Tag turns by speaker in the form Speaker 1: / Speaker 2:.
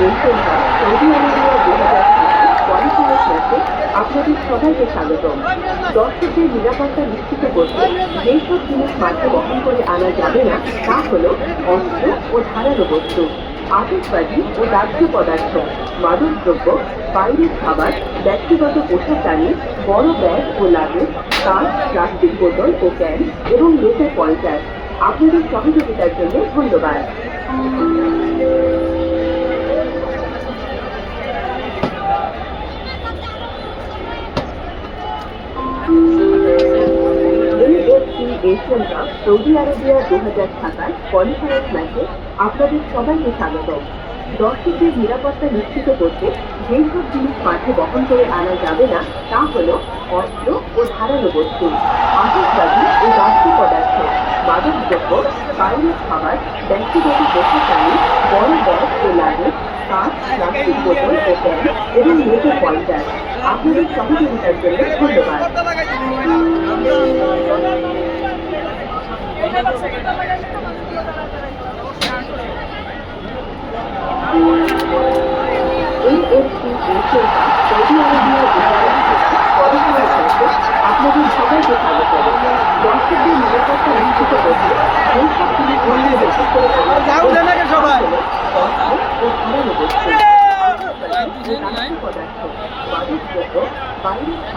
Speaker 1: Cup Saudi Arabia আপনাদের সবাইকে স্বাগতম দর্শকদের নিরাপত্তা নিশ্চিত করতে যেই সব জিনিস মাঠে বহন করে আনা যাবে না তা হল অস্ত্র ও ধারালো বস্তু আতসবাজি ও দাহ্য পদার্থ মাদকদ্রব্য বাইরের খাবার ব্যক্তিগত পোশাক পোশাকদানি বড় ব্যাগ ও লাগেজ কাঁচ প্লাস্টিক বোতল ও ক্যান এবং লেটার পয়েন্টার আপনাদের সহযোগিতার জন্য ধন্যবাদ কাপ সৌদি আরবিয়া দু হাজার থাকার কোয়ালিফায়ার ম্যাচে আপনাদের সবাইকে স্বাগতম। দর্শকদের নিরাপত্তা নিশ্চিত করতে যেই সব জিনিস মাঠে বহন করে আনা যাবে না, তা হল অস্ত্র ও ধারালো বস্তু। আতসবাজি ও বাস্তু পদার্থ। মাদকদ্রব্য বাইরের খাবার, ব্যক্তিগত পোশাকানি বড় ব্যাগ ও লাগেজ কাঁচ প্লাস্টিক বোতল ও ক্যান এবং মেজর পয়েন্টার আপনাদের সহযোগিতার জন্য ধন্যবাদ। আপনাদের সবাইকে স্বাগত। নিরাপত্তা করতে করে
Speaker 2: যাও জানাকে সবাই।
Speaker 1: অস্ত্র ও ধারালো বস্তু পদার্থ মাদকদ্রব্য বাইরের